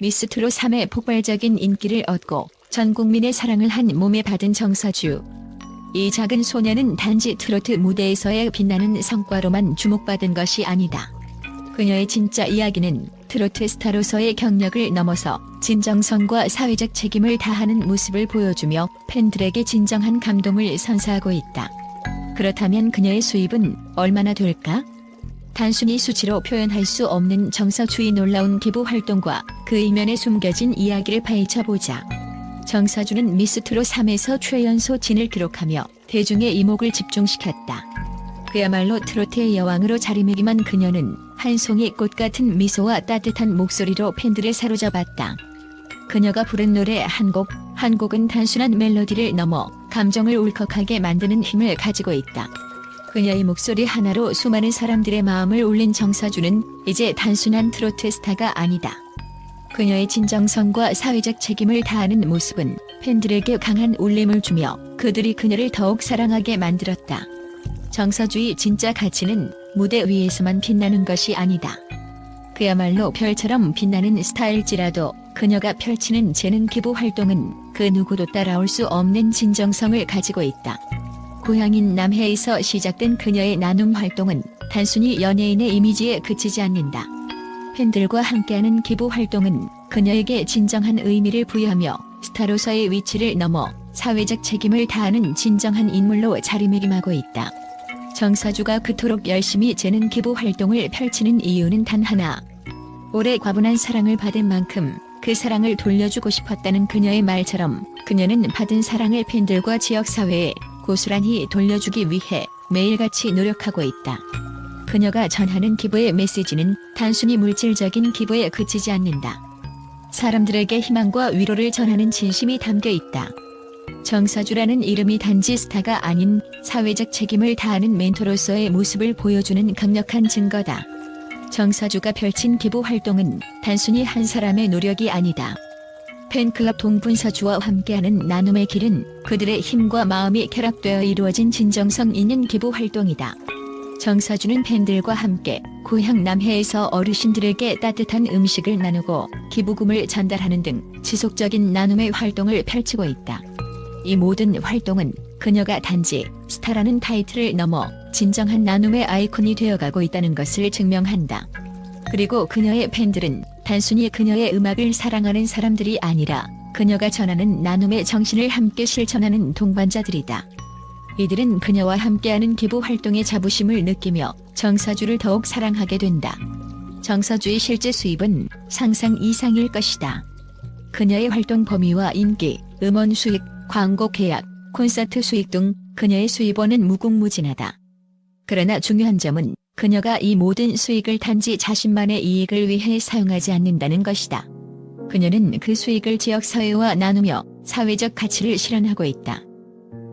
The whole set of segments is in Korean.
미스트로 3의 폭발적인 인기를 얻고 전 국민의 사랑을 한 몸에 받은 정서주. 이 작은 소녀는 단지 트로트 무대에서의 빛나는 성과로만 주목받은 것이 아니다. 그녀의 진짜 이야기는 트로트 스타로서의 경력을 넘어서 진정성과 사회적 책임을 다하는 모습을 보여주며 팬들에게 진정한 감동을 선사하고 있다. 그렇다면 그녀의 수입은 얼마나 될까? 단순히 수치로 표현할 수 없는 정서주의 놀라운 기부 활동과 그 이면에 숨겨진 이야기를 파헤쳐보자. 정서주는 미스트로 3에서 최연소 진을 기록하며 대중의 이목을 집중시켰다. 그야말로 트로트의 여왕으로 자리매김한 그녀는 한 송이 꽃 같은 미소와 따뜻한 목소리로 팬들을 사로잡았다. 그녀가 부른 노래 한 곡, 한 곡은 단순한 멜로디를 넘어 감정을 울컥하게 만드는 힘을 가지고 있다. 그녀의 목소리 하나로 수많은 사람들의 마음을 울린 정사주는 이제 단순한 트로트 스타가 아니다. 그녀의 진정성과 사회적 책임을 다하는 모습은 팬들에게 강한 울림을 주며 그들이 그녀를 더욱 사랑하게 만들었다. 정서주의 진짜 가치는 무대 위에서만 빛나는 것이 아니다. 그야말로 별처럼 빛나는 스타일지라도 그녀가 펼치는 재능 기부 활동은 그 누구도 따라올 수 없는 진정성을 가지고 있다. 고향인 남해에서 시작된 그녀의 나눔 활동은 단순히 연예인의 이미지에 그치지 않는다. 팬들과 함께하는 기부 활동은 그녀에게 진정한 의미를 부여하며 스타로서의 위치를 넘어 사회적 책임을 다하는 진정한 인물로 자리매김하고 있다. 정사주가 그토록 열심히 재능 기부 활동을 펼치는 이유는 단 하나. 오래 과분한 사랑을 받은 만큼 그 사랑을 돌려주고 싶었다는 그녀의 말처럼 그녀는 받은 사랑을 팬들과 지역사회에 고스란히 돌려주기 위해 매일같이 노력하고 있다. 그녀가 전하는 기부의 메시지는 단순히 물질적인 기부에 그치지 않는다. 사람들에게 희망과 위로를 전하는 진심이 담겨 있다. 정사주라는 이름이 단지 스타가 아닌 사회적 책임을 다하는 멘토로서의 모습을 보여주는 강력한 증거다. 정사주가 펼친 기부 활동은 단순히 한 사람의 노력이 아니다. 팬클럽 동분서주와 함께하는 나눔의 길은 그들의 힘과 마음이 결합되어 이루어진 진정성 있는 기부 활동이다. 정사주는 팬들과 함께 고향 남해에서 어르신들에게 따뜻한 음식을 나누고 기부금을 전달하는 등 지속적인 나눔의 활동을 펼치고 있다. 이 모든 활동은 그녀가 단지 스타라는 타이틀을 넘어 진정한 나눔의 아이콘이 되어가고 있다는 것을 증명한다. 그리고 그녀의 팬들은 단순히 그녀의 음악을 사랑하는 사람들이 아니라 그녀가 전하는 나눔의 정신을 함께 실천하는 동반자들이다. 이들은 그녀와 함께하는 기부 활동의 자부심을 느끼며 정사주를 더욱 사랑하게 된다. 정사주의 실제 수입은 상상 이상일 것이다. 그녀의 활동 범위와 인기, 음원 수익, 광고 계약, 콘서트 수익 등 그녀의 수입원은 무궁무진하다. 그러나 중요한 점은 그녀가 이 모든 수익을 단지 자신만의 이익을 위해 사용하지 않는다는 것이다. 그녀는 그 수익을 지역사회와 나누며 사회적 가치를 실현하고 있다.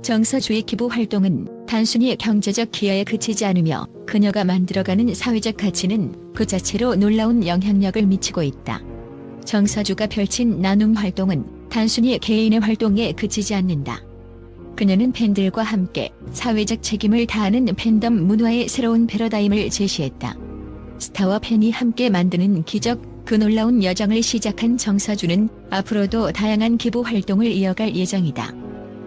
정서주의 기부 활동은 단순히 경제적 기여에 그치지 않으며 그녀가 만들어가는 사회적 가치는 그 자체로 놀라운 영향력을 미치고 있다. 정서주가 펼친 나눔 활동은 단순히 개인의 활동에 그치지 않는다. 그녀는 팬들과 함께 사회적 책임을 다하는 팬덤 문화의 새로운 패러다임을 제시했다. 스타와 팬이 함께 만드는 기적, 그 놀라운 여정을 시작한 정사주는 앞으로도 다양한 기부 활동을 이어갈 예정이다.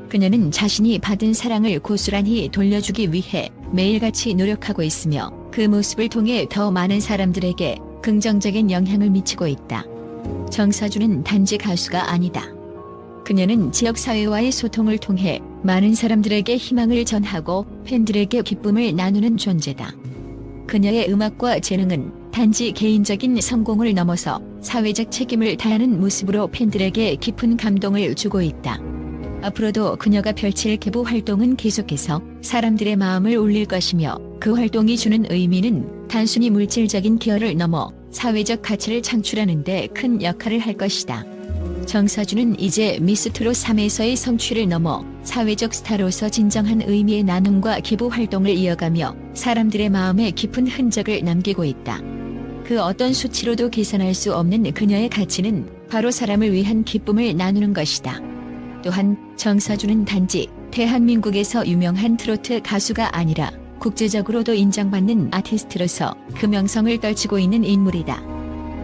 그녀는 자신이 받은 사랑을 고스란히 돌려주기 위해 매일같이 노력하고 있으며 그 모습을 통해 더 많은 사람들에게 긍정적인 영향을 미치고 있다. 정사주는 단지 가수가 아니다. 그녀는 지역사회와의 소통을 통해 많은 사람들에게 희망을 전하고 팬들에게 기쁨을 나누는 존재다. 그녀의 음악과 재능은 단지 개인적인 성공을 넘어서 사회적 책임을 다하는 모습으로 팬들에게 깊은 감동을 주고 있다. 앞으로도 그녀가 펼칠 기부 활동은 계속해서 사람들의 마음을 울릴 것이며 그 활동이 주는 의미는 단순히 물질적인 기여를 넘어 사회적 가치를 창출하는 데 큰 역할을 할 것이다. 정사주는 이제 미스트로 3에서의 성취를 넘어 사회적 스타로서 진정한 의미의 나눔과 기부 활동을 이어가며 사람들의 마음에 깊은 흔적을 남기고 있다. 그 어떤 수치로도 계산할 수 없는 그녀의 가치는 바로 사람을 위한 기쁨을 나누는 것이다. 또한 정사주는 단지 대한민국에서 유명한 트로트 가수가 아니라 국제적으로도 인정받는 아티스트로서 그 명성을 떨치고 있는 인물이다.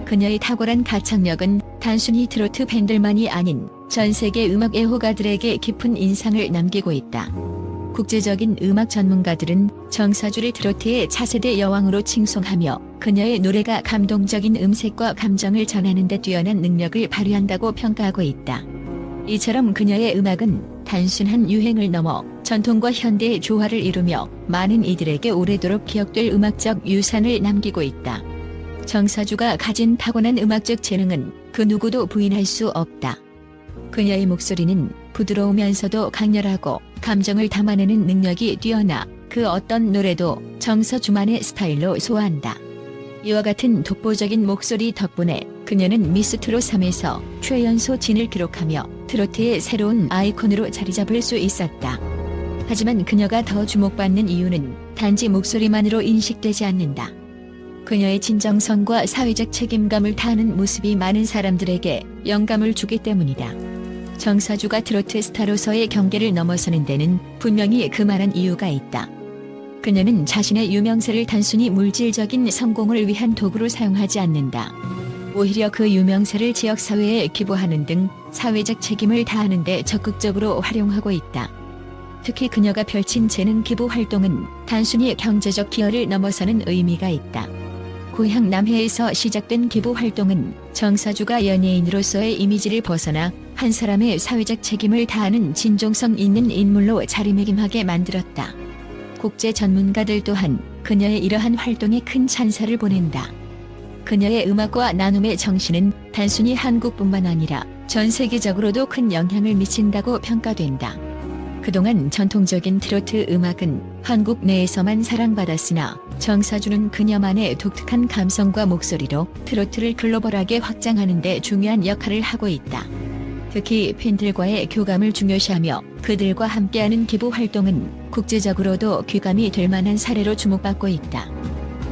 그녀의 탁월한 가창력은 단순히 트로트 밴들만이 아닌 전 세계 음악 애호가들에게 깊은 인상을 남기고 있다. 국제적인 음악 전문가들은 정사주를 트로트의 차세대 여왕으로 칭송하며 그녀의 노래가 감동적인 음색과 감정을 전하는 데 뛰어난 능력을 발휘한다고 평가하고 있다. 이처럼 그녀의 음악은 단순한 유행을 넘어 전통과 현대의 조화를 이루며 많은 이들에게 오래도록 기억될 음악적 유산을 남기고 있다. 정사주가 가진 타고난 음악적 재능은 그 누구도 부인할 수 없다. 그녀의 목소리는 부드러우면서도 강렬하고 감정을 담아내는 능력이 뛰어나 그 어떤 노래도 정서주만의 스타일로 소화한다. 이와 같은 독보적인 목소리 덕분에 그녀는 미스트롯 3에서 최연소 진을 기록하며 트로트의 새로운 아이콘으로 자리 잡을 수 있었다. 하지만 그녀가 더 주목받는 이유는 단지 목소리만으로 인식되지 않는다. 그녀의 진정성과 사회적 책임감을 다하는 모습이 많은 사람들에게 영감을 주기 때문이다. 정사주가 트로트 스타로서의 경계를 넘어서는 데는 분명히 그만한 이유가 있다. 그녀는 자신의 유명세를 단순히 물질적인 성공을 위한 도구로 사용하지 않는다. 오히려 그 유명세를 지역사회에 기부하는 등 사회적 책임을 다하는 데 적극적으로 활용하고 있다. 특히 그녀가 펼친 재능 기부 활동은 단순히 경제적 기여를 넘어서는 의미가 있다. 고향 남해에서 시작된 기부 활동은 정사주가 연예인으로서의 이미지를 벗어나 한 사람의 사회적 책임을 다하는 진정성 있는 인물로 자리매김하게 만들었다. 국제 전문가들 또한 그녀의 이러한 활동에 큰 찬사를 보낸다. 그녀의 음악과 나눔의 정신은 단순히 한국뿐만 아니라 전 세계적으로도 큰 영향을 미친다고 평가된다. 그동안 전통적인 트로트 음악은 한국 내에서만 사랑받았으나 정사주는 그녀만의 독특한 감성과 목소리로 트로트를 글로벌하게 확장하는 데 중요한 역할을 하고 있다. 특히 팬들과의 교감을 중요시하며 그들과 함께하는 기부 활동은 국제적으로도 귀감이 될 만한 사례로 주목받고 있다.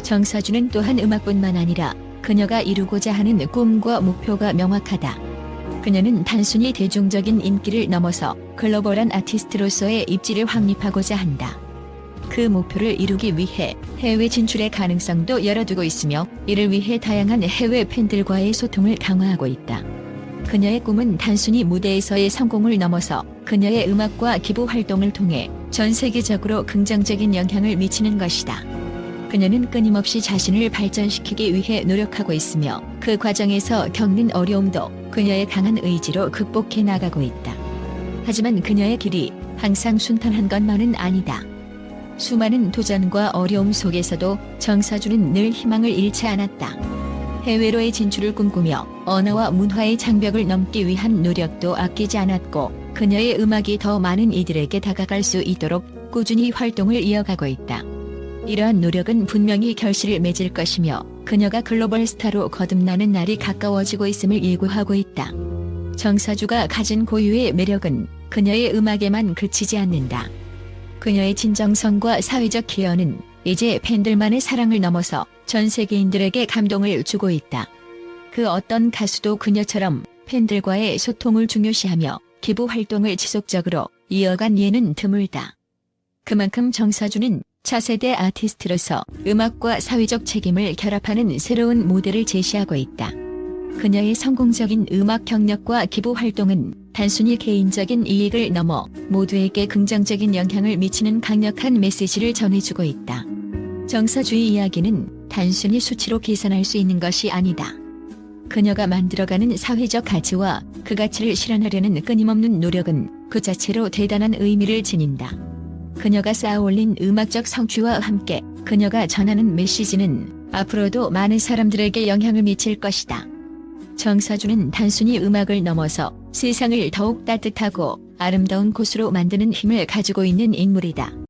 정사주는 또한 음악뿐만 아니라 그녀가 이루고자 하는 꿈과 목표가 명확하다. 그녀는 단순히 대중적인 인기를 넘어서 글로벌한 아티스트로서의 입지를 확립하고자 한다. 그 목표를 이루기 위해 해외 진출의 가능성도 열어두고 있으며 이를 위해 다양한 해외 팬들과의 소통을 강화하고 있다. 그녀의 꿈은 단순히 무대에서의 성공을 넘어서 그녀의 음악과 기부 활동을 통해 전 세계적으로 긍정적인 영향을 미치는 것이다. 그녀는 끊임없이 자신을 발전시키기 위해 노력하고 있으며 그 과정에서 겪는 어려움도 그녀의 강한 의지로 극복해 나가고 있다. 하지만 그녀의 길이 항상 순탄한 것만은 아니다. 수많은 도전과 어려움 속에서도 정사주는 늘 희망을 잃지 않았다. 해외로의 진출을 꿈꾸며 언어와 문화의 장벽을 넘기 위한 노력도 아끼지 않았고 그녀의 음악이 더 많은 이들에게 다가갈 수 있도록 꾸준히 활동을 이어가고 있다. 이러한 노력은 분명히 결실을 맺을 것이며 그녀가 글로벌 스타로 거듭나는 날이 가까워지고 있음을 예고하고 있다. 정사주가 가진 고유의 매력은 그녀의 음악에만 그치지 않는다. 그녀의 진정성과 사회적 기여는 이제 팬들만의 사랑을 넘어서 전 세계인들에게 감동을 주고 있다. 그 어떤 가수도 그녀처럼 팬들과의 소통을 중요시하며 기부 활동을 지속적으로 이어간 예는 드물다. 그만큼 정사주는 차세대 아티스트로서 음악과 사회적 책임을 결합하는 새로운 모델을 제시하고 있다. 그녀의 성공적인 음악 경력과 기부 활동은 단순히 개인적인 이익을 넘어 모두에게 긍정적인 영향을 미치는 강력한 메시지를 전해주고 있다. 정사주의 이야기는 단순히 수치로 계산할 수 있는 것이 아니다. 그녀가 만들어가는 사회적 가치와 그 가치를 실현하려는 끊임없는 노력은 그 자체로 대단한 의미를 지닌다. 그녀가 쌓아올린 음악적 성취와 함께 그녀가 전하는 메시지는 앞으로도 많은 사람들에게 영향을 미칠 것이다. 정사주는 단순히 음악을 넘어서 세상을 더욱 따뜻하고 아름다운 곳으로 만드는 힘을 가지고 있는 인물이다.